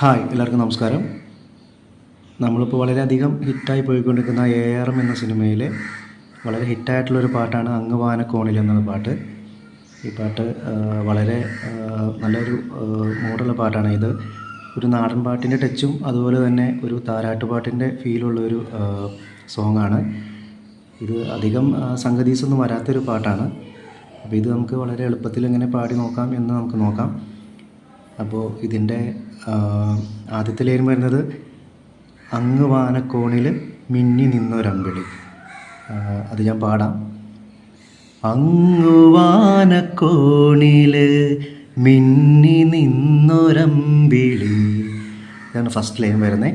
Hi എല്ലാവർക്കും നമസ്കാരം. നമ്മളിപ്പോൾ വളരെയധികം ഹിറ്റായി പോയിക്കൊണ്ടിരിക്കുന്ന എ ആർ എം എന്ന സിനിമയിലെ വളരെ ഹിറ്റായിട്ടുള്ളൊരു പാട്ടാണ് അങ്ങ് വാനക്കോണിൽ എന്നുള്ള പാട്ട്. ഈ പാട്ട് വളരെ നല്ലൊരു മോഡുള്ള പാട്ടാണ് ഇത്. ഒരു നാടൻ പാട്ടിന്റെ ടച്ചും അതുപോലെ തന്നെ ഒരു താരാട്ടുപാട്ടിന്റെ ഫീലുള്ളൊരു സോങ്ങാണ്. ഇത് അധികം സംഗതീസൊന്നും വരാത്തൊരു പാട്ടാണ്. അപ്പോൾ ഇത് നമുക്ക് വളരെ എളുപ്പത്തിൽ എങ്ങനെ പാടി നോക്കാം എന്ന് നമുക്ക് നോക്കാം. അപ്പോൾ ഇതിന്റെ ആദ്യത്തെ ലൈൻ വരുന്നത് അങ്ങ് വാനക്കോണിൽ മിന്നി നിന്നൊരമ്പിളി. അത് ഞാൻ പാടാം. അങ്ങ് വാനക്കോണിൽ മിന്നി നിന്നൊരമ്പിളി. ഇതാണ് ഫസ്റ്റ് ലൈൻ വരുന്നത്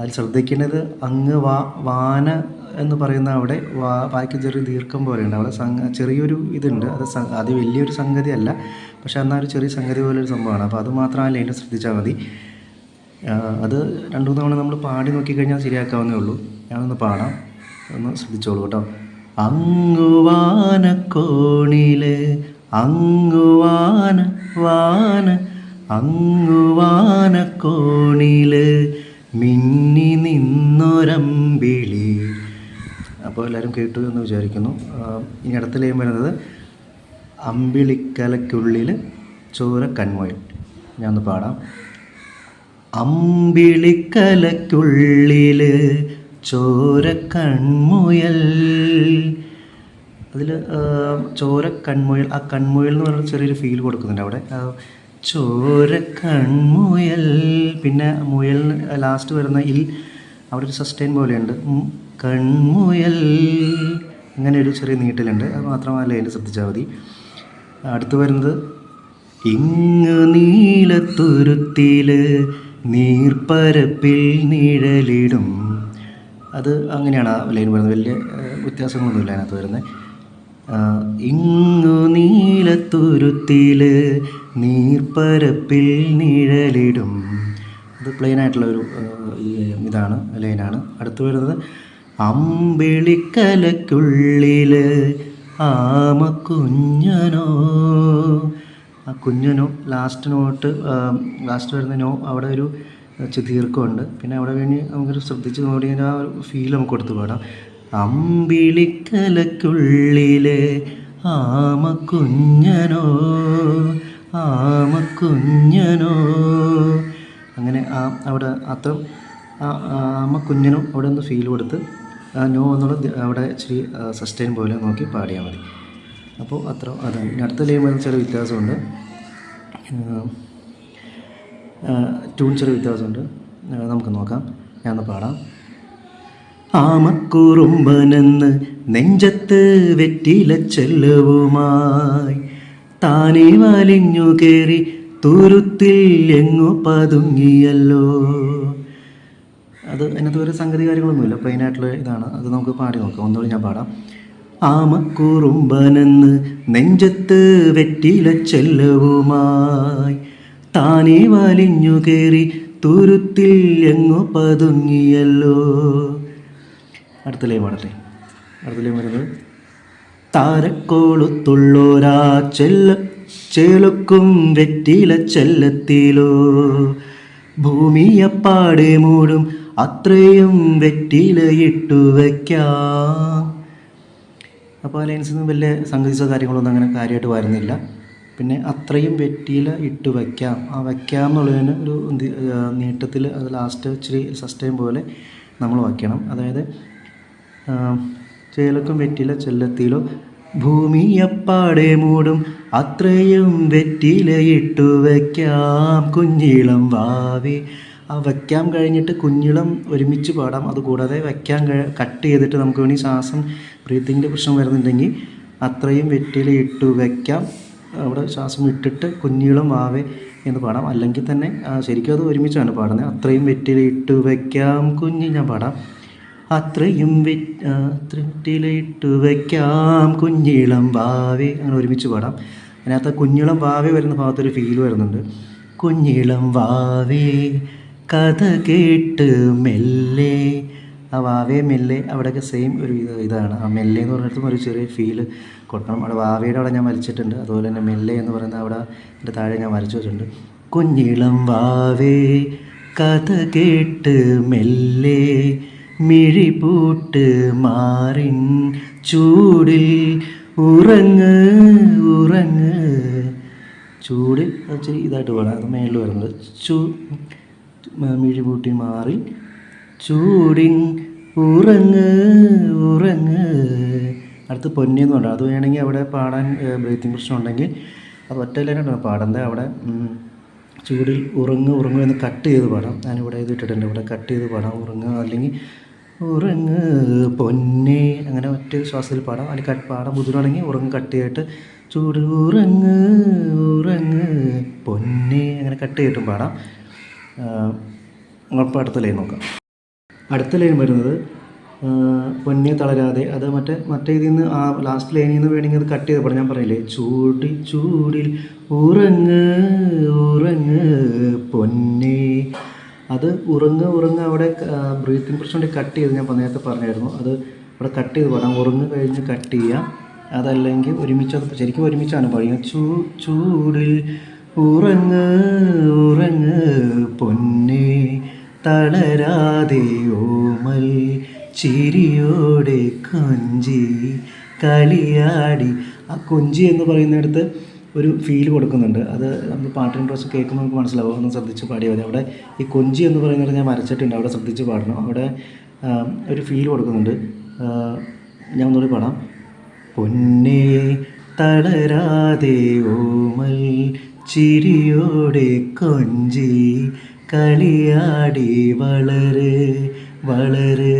അതിൽ ശ്രദ്ധിക്കേണ്ടത് അങ്ങ് വാ വാന എന്ന് പറയുന്ന അവിടെ വാ ചെറിയ ദീർഘം പോലെയുണ്ട്. അവിടെ ചെറിയൊരു ഇതുണ്ട്. അത് അത് വലിയൊരു സംഗതി അല്ല പക്ഷേ എന്നാൽ ഒരു ചെറിയ സംഗതി പോലൊരു സംഭവമാണ്. അപ്പോൾ അത് മാത്രം ആ ലൈനിൽ ശ്രദ്ധിച്ചാൽ മതി. അത് രണ്ടു മൂന്ന് തവണ നമ്മൾ പാടി നോക്കിക്കഴിഞ്ഞാൽ ശരിയാക്കാവുന്നേ ഉള്ളൂ. ഞാനൊന്ന് പാടാം. ഒന്ന് ശ്രദ്ധിച്ചോളൂ കേട്ടോ. അങ്ങുവാനക്കോണിലെ അങ്ങുവാന വാന അങ്ങുവാനക്കോണിൽ അപ്പോൾ എല്ലാവരും കേട്ടു എന്ന് വിചാരിക്കുന്നു. ഇനി അടുത്ത ലൈൻ വരുന്നത് അമ്പിളിക്കലയ്ക്കുള്ളിൽ ചോര കൺമൊയിൽ ഞാനൊന്ന് പാടാം. അമ്പിളിക്കലയ്ക്കുള്ളിൽ ചോര കൺമുയൽ. അതിൽ ചോര കൺമുയൽ ആ കൺമുയൽ എന്ന് പറഞ്ഞ ചെറിയൊരു ഫീൽ കൊടുക്കുന്നുണ്ട് അവിടെ. ചോര കൺമുയൽ. പിന്നെ മുയൽ ലാസ്റ്റ് വരുന്ന ഇൽ അവിടെ ഒരു സസ്റ്റൈൻ പോലെയുണ്ട്. കൺമുയൽ. അങ്ങനെ ഒരു ചെറിയ നീട്ടലുണ്ട്. അത് മാത്രമല്ല അതിൽ ശ്രദ്ധിച്ചാൽ മതി. അടുത്ത് വരുന്നത് ഇങ്ങ് നീലത്തുരുത്തിൽ നീർപ്പരപ്പിൽ നിഴലിടും. അത് അങ്ങനെയാണ് ആ ലൈൻ വരുന്നത്. വലിയ വ്യത്യാസങ്ങളൊന്നുമില്ല അതിനകത്ത് വരുന്നത്. ഇങ്ങു നീലത്തുരുത്തിൽ നീർപ്പരപ്പിൽ നിഴലിടും. അത് പ്ലെയിൻ ആയിട്ടുള്ള ഒരു ഇതാണ് ലൈനാണ്. അടുത്ത് വരുന്നത് അമ്പിളിക്കലയ്ക്കുള്ളിൽ ആമ കുഞ്ഞനോ ആ കുഞ്ഞനോ ലാസ്റ്റ് നോട്ട് ലാസ്റ്റ് വരുന്ന നോ അവിടെ ഒരു ദീർഘമുണ്ട് പിന്നെ അവിടെ കഴിഞ്ഞ് നമുക്കൊരു ശ്രദ്ധിച്ച് നോക്കി ആ ഒരു ഫീൽ നമുക്ക് കൊടുത്ത് പാടാം. അമ്പിളിക്കലയ്ക്കുള്ളിലെ ആമ കുഞ്ഞനോ ആമ കുഞ്ഞനോ അങ്ങനെ ആ അവിടെ അത്ര ആമ കുഞ്ഞനും അവിടെ ഒന്ന് ഫീൽ കൊടുത്ത് നോ എന്നുള്ള അവിടെ ഇച്ചിരി സസ്റ്റൈൻ പോലെ നോക്കി പാടിയാൽ മതി. അപ്പോൾ അത്ര അതാണ്. ഇനി അടുത്ത ലൈൻ വരുന്ന ചില വ്യത്യാസമുണ്ട്. ട്യൂൺ ചെറിയ വ്യത്യാസമുണ്ട്. നമുക്ക് നോക്കാം. ഞാനൊന്ന് പാടാം. ആമക്കുറുമ്പനെന്ന് നെഞ്ചത്ത് വെറ്റില ചെല്ലവുമായി താനെ വലിഞ്ഞു കയറി തുരുത്തിൽ എങ്ങു പതുങ്ങിയല്ലോ. അത് അതിനകത്ത് ഒരു സംഗതി കാര്യങ്ങളൊന്നുമില്ല. പ്ലെയിൻ ആയിട്ടുള്ള ഇതാണ്. അത് നമുക്ക് പാടി നോക്കാം. ഒന്നുകൂടി ഞാൻ പാടാം. ആമക്കുറുമ്പനെന്ന് നെഞ്ചത്ത് വെറ്റില ചെല്ലവുമായി താനേ വലിഞ്ഞു കയറി തുരുത്തിൽ എങ്ങു പതുങ്ങിയല്ലോ. അടുത്ത ലൈൻ പാടട്ടെ. അടുത്ത ലൈൻ വരുന്നത് താരക്കോളുത്തുള്ളോരാ ചെല്ല ചേലൊക്കും വെറ്റില ചെല്ലത്തിലോ. ഭൂമിയപ്പാടെ മൂടും അത്രയും വെറ്റിലയിട്ടു വയ്ക്കാം അപ്പോൾ ലൈൻസിൽ നിന്ന് വലിയ സംഘടിച്ച കാര്യങ്ങളൊന്നും അങ്ങനെ കാര്യമായിട്ട് വരുന്നില്ല. പിന്നെ അത്രയും വെറ്റിയില ഇട്ട് വയ്ക്കാം ആ വയ്ക്കാം എന്നുള്ളതിന് ഒരു നീട്ടത്തിൽ അത് ലാസ്റ്റ് ഇച്ചിരി സസ്റ്റൈൻ പോലെ നമ്മൾ വയ്ക്കണം. അതായത് ചേലക്കും വെറ്റിയില ചെല്ലത്തിലോ ഭൂമി എപ്പാടെ മൂടും അത്രയും വെറ്റില ഇട്ടു വയ്ക്കാം കുഞ്ഞിളം വാവി ആ വയ്ക്കാം കഴിഞ്ഞിട്ട് കുഞ്ഞിളം ഒരുമിച്ച് പാടാം. അതുകൂടാതെ വയ്ക്കാൻ കട്ട് ചെയ്തിട്ട് നമുക്ക് വേണമെങ്കിൽ ശ്വാസം ബ്രീത്തിങ്ങിന്റെ പ്രശ്നം വരുന്നുണ്ടെങ്കിൽ അത്രയും വെറ്റില ഇട്ട് വയ്ക്കാം അവിടെ ശ്വാസം ഇട്ടിട്ട് കുഞ്ഞിളം വാവേ എന്ന് പാടാം. അല്ലെങ്കിൽ തന്നെ ശരിക്കും അത് ഒരുമിച്ചാണ് പാടുന്നത്. അത്രയും വെറ്റില ഇട്ട് വയ്ക്കാം കുഞ്ഞ് ഞാൻ പാടാം. അത്രയും വെറ്റിലിട്ട് വയ്ക്കാം കുഞ്ഞിളം വാവേ. അങ്ങനെ ഒരുമിച്ച് പാടാം. അതിനകത്ത് കുഞ്ഞിളം വാവേ വരുന്ന ഭാഗത്തൊരു ഫീൽ വരുന്നുണ്ട്. കുഞ്ഞിളം വാവേ കഥ കേട്ട് മെല്ലെ. ആ വാവേ മെല്ലെ. അവിടെയൊക്കെ സെയിം ഒരു ഇത് ഇതാണ്. ആ മെല്ലെ എന്ന് പറഞ്ഞിടത്തും ഒരു ചെറിയ ഫീൽ കൊടുക്കണം. അവിടെ വാവയുടെ അവിടെ ഞാൻ വരച്ചിട്ടുണ്ട് അതുപോലെ തന്നെ മെല്ലെ എന്ന് പറയുന്ന അവിടെ എന്റെ താഴെ ഞാൻ വരച്ചു വെച്ചിട്ടുണ്ട്. കുഞ്ഞിളം വാവേ കഥ കേട്ട് മെല്ലെ. മിഴി പൂട്ട് മാറിൻ ചൂടിൽ ഉറങ്ങ് ഉറങ്ങ്. ഇച്ചിരി ഇതായിട്ട് പോകണം. അത് മേളിൽ വരുന്നത്. ചൂ മിഴിപൂട്ടി മാറി. ചൂടിൻ ഉറങ്ങ് ഉറങ്ങ്. അടുത്ത് പൊന്നിയെന്ന് പറഞ്ഞു അത് വേണമെങ്കിൽ അവിടെ പാടാൻ ബ്രീത്തിങ് പ്രശ്നം ഉണ്ടെങ്കിൽ അത് ഒറ്റ ലൈനായിട്ടാണ് പാടുന്നത് അവിടെ. ചൂടിൽ ഉറങ്ങ് ഉറങ്ങ് എന്ന് കട്ട് ചെയ്ത് പാടാം. ഞാനിവിടെ ഇത് ഇട്ടിട്ടുണ്ട്. ഇവിടെ കട്ട് ചെയ്ത് പാടാം. ഉറങ്ങ് അല്ലെങ്കിൽ ഉറങ്ങ്. പൊന്നെ. അങ്ങനെ ഒറ്റ ശ്വാസത്തിൽ പാടാം. അല്ലെങ്കിൽ കട്ട് പാടാൻ ബുദ്ധിമുട്ടാണെങ്കിൽ ഉറങ്ങ് കട്ട് ചെയ്തിട്ട് ചൂട് ഉറങ്ങ് ഉറങ്ങ്. പൊന്നെ. അങ്ങനെ കട്ട് ചെയ്തിട്ടും പാടാം. അപ്പോൾ അടുത്ത ലൈൻ നോക്കാം. അടുത്ത ലൈൻ വരുന്നത് പൊന്നി തളരാതെ അത് മറ്റേ മറ്റേ ഇതിൽ നിന്ന് ആ ലാസ്റ്റ് ലൈനിൽ നിന്ന് വേണമെങ്കിൽ അത് കട്ട് ചെയ്ത് പാടാം ഞാൻ പറയില്ലേ ചൂടിൽ ചൂടിൽ ഉറങ്ങ് ഉറങ്ങ് പൊന്നെ. അത് ഉറങ്ങ് ഉറങ്ങ് അവിടെ ബ്രീത്തിങ് പ്രശ്നം കട്ട് ചെയ്ത് ഞാൻ നേരത്തെ പറഞ്ഞായിരുന്നു. അത് ഇവിടെ കട്ട് ചെയ്ത് പാടാം ഉറങ്ങ് കഴിഞ്ഞ് കട്ട് ചെയ്യാം അതല്ലെങ്കിൽ ഒരുമിച്ച് ശരിക്കും ഒരുമിച്ചാണ് പാടുക ചൂ ചൂടിൽ ഉറങ്ങ് ഉറങ്ങ് പൊന്നെ തളരാതെ ഓമൽ ചിരിയോടെ കൊഞ്ചി കളിയാടി. ആ കൊഞ്ചി എന്ന് പറയുന്നിടത്ത് ഒരു ഫീൽ കൊടുക്കുന്നുണ്ട്. അത് നമ്മൾ പാട്ടിന്റെ ഡ്രസ്സ് കേൾക്കുമ്പോൾ നമുക്ക് മനസ്സിലാവും. ഒന്ന് ശ്രദ്ധിച്ച് പാടിയാൽ മതി. അവിടെ ഈ കൊഞ്ചി എന്ന് പറയുന്നത് ഞാൻ വരച്ചിട്ടുണ്ട്. അവിടെ ശ്രദ്ധിച്ച് പാടണം. അവിടെ ഒരു ഫീൽ കൊടുക്കുന്നുണ്ട്. ഞാൻ ഒന്നുകൂടി പാടാം. പൊന്നേ തളരാതെ ഓമൽ ചിരിയോടെ കൊഞ്ചി കളിയാടി വളരെ വളരെ.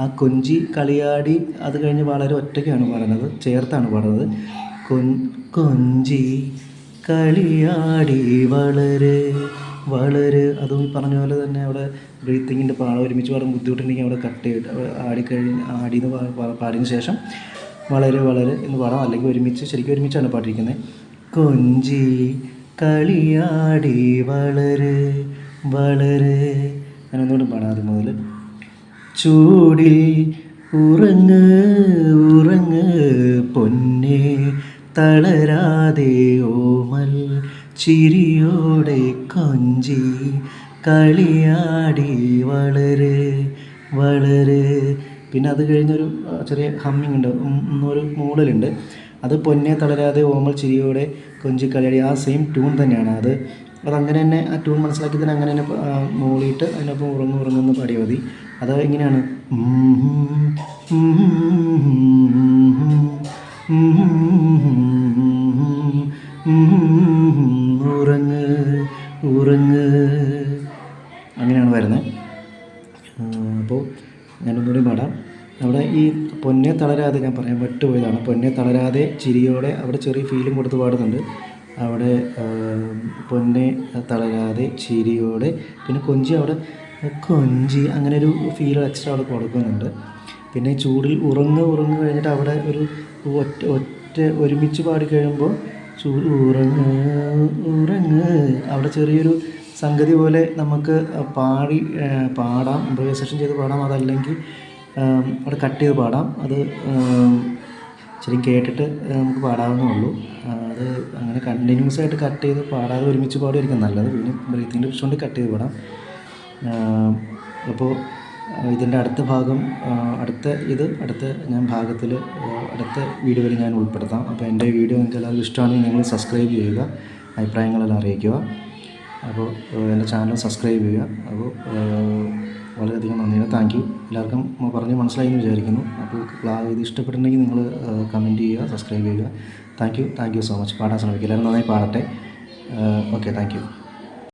ആ കൊഞ്ചി കളിയാടി അത് കഴിഞ്ഞ് വളരെ ഒറ്റയ്ക്കാണ് പറയുന്നത് ചേർത്താണ് പറയുന്നത് കൊഞ്ചി കളിയാടി വളരെ വളരെ. അതും ഈ പറഞ്ഞ പോലെ തന്നെ അവിടെ ബ്രീത്തിങ്ങിന്റെ പാടം ഒരുമിച്ച് പാടാൻ ബുദ്ധിമുട്ടുണ്ടെങ്കിൽ അവിടെ കട്ട് അവിടെ ആടിക്കഴിഞ്ഞ് ആടി പാടിയതിന് ശേഷം വളരെ വളരെ എന്ന് പാടാം. അല്ലെങ്കിൽ ഒരുമിച്ച് ശരിക്കും ഒരുമിച്ചാണ് പാടിയിരിക്കുന്നത്. കൊഞ്ചി കളിയാടി വളരെ വളരെ. ഞാൻ ഒന്നുകൂടി പാടാം ആദ്യം മുതൽ ചൂടിൽ ഉറങ്ങ് ഉറങ്ങ് പൊന്നെ തളരാതെ ഓമൽ ചിരിയോടെ കൊഞ്ചി കളിയാടി വളരെ വളരെ. പിന്നെ അത് കഴിഞ്ഞൊരു ചെറിയ ഹമ്മിങ് ഉണ്ട്. ഒരു മൂടലുണ്ട്. അത് പൊന്നെ തളരാതെ ഓമൽ ചിരിയോടെ കൊഞ്ചി കളിയാടി ആ സെയിം ട്യൂൺ തന്നെയാണ് അത്. അതങ്ങനെ തന്നെ ആ ട്യൂൺ മനസ്സിലാക്കി തന്നെ അങ്ങനെ തന്നെ മൂളിയിട്ട് അതിനൊപ്പം ഉറങ്ങും ഉറങ്ങുന്ന പാടിയാൽ മതി. അത് ഇങ്ങനെയാണ്. ഉറങ്ങ് ഉറങ്ങ്. അങ്ങനെയാണ് വരുന്നത്. അപ്പോൾ ഞാനൊന്നുകൂടി പാടാം. അവിടെ ഈ പൊന്നെ തളരാതെ ഞാൻ പറയാൻ വെട്ടുപോയതാണ്. പൊന്നെ തളരാതെ ചിരിയോടെ അവിടെ ചെറിയ ഫീലും കൊടുത്ത് പാടുന്നുണ്ട്. അവിടെ പൊന്നെ തളരാതെ ചിരിയോടെ പിന്നെ കൊഞ്ചി അവിടെ കൊഞ്ചി അങ്ങനെ ഒരു ഫീൽ എക്സ്ട്രാ അവിടെ കൊടുക്കുന്നുണ്ട്. പിന്നെ ചൂടിൽ ഉറങ്ങ് ഉറങ്ങ് കഴിഞ്ഞിട്ട് അവിടെ ഒരു ഒറ്റ ഒറ്റ ഒരുമിച്ച് പാടി കഴിയുമ്പോൾ ചൂട് ഉറങ്ങ് ഉറങ്ങ് അവിടെ ചെറിയൊരു സംഗതി പോലെ നമുക്ക് പാടി പാടാം ഇമ്പ്രവൈസേഷൻ ചെയ്ത് പാടാം. അതല്ലെങ്കിൽ അവിടെ കട്ട് ചെയ്ത് പാടാം. അത് ശരിക്കും കേട്ടിട്ട് നമുക്ക് പാടാവുന്നേ ഉള്ളൂ. അത് അങ്ങനെ കണ്ടിന്യൂസ് ആയിട്ട് കട്ട് ചെയ്ത് പാടാതെ ഒരുമിച്ച് പാടുമായിരിക്കും നല്ലത്. പിന്നെ ബ്രീത്തിന്റെ പ്രശ്നം കൊണ്ട് കട്ട് ചെയ്ത് പാടാം. അപ്പോൾ ഇതിന്റെ അടുത്ത ഭാഗം അടുത്ത ഇത് അടുത്ത ഞാൻ ഭാഗത്തിൽ അടുത്ത വീഡിയോയിൽ ഞാൻ ഉൾപ്പെടുത്താം. അപ്പോൾ എന്റെ വീഡിയോ നിങ്ങൾക്ക് എല്ലാവർക്കും ഇഷ്ടമാണെങ്കിൽ നിങ്ങൾ സബ്സ്ക്രൈബ് ചെയ്യുക അഭിപ്രായങ്ങളെല്ലാം അറിയിക്കുക. അപ്പോൾ എന്റെ ചാനൽ സബ്സ്ക്രൈബ് ചെയ്യുക. അപ്പോൾ വളരെയധികം നന്ദിയാണ് താങ്ക് യു എല്ലാവർക്കും പറഞ്ഞ് മനസ്സിലായി എന്ന് വിചാരിക്കുന്നു. അപ്പോൾ ഇത് ഇഷ്ടപ്പെട്ടിട്ടുണ്ടെങ്കിൽ നിങ്ങൾ കമന്റ് ചെയ്യുക സബ്സ്ക്രൈബ് ചെയ്യുക. Thank you thank you so much പാടാൻ ശ്രമിക്കുക. എല്ലാവരും നന്നായി പാടട്ടെ. Okay thank you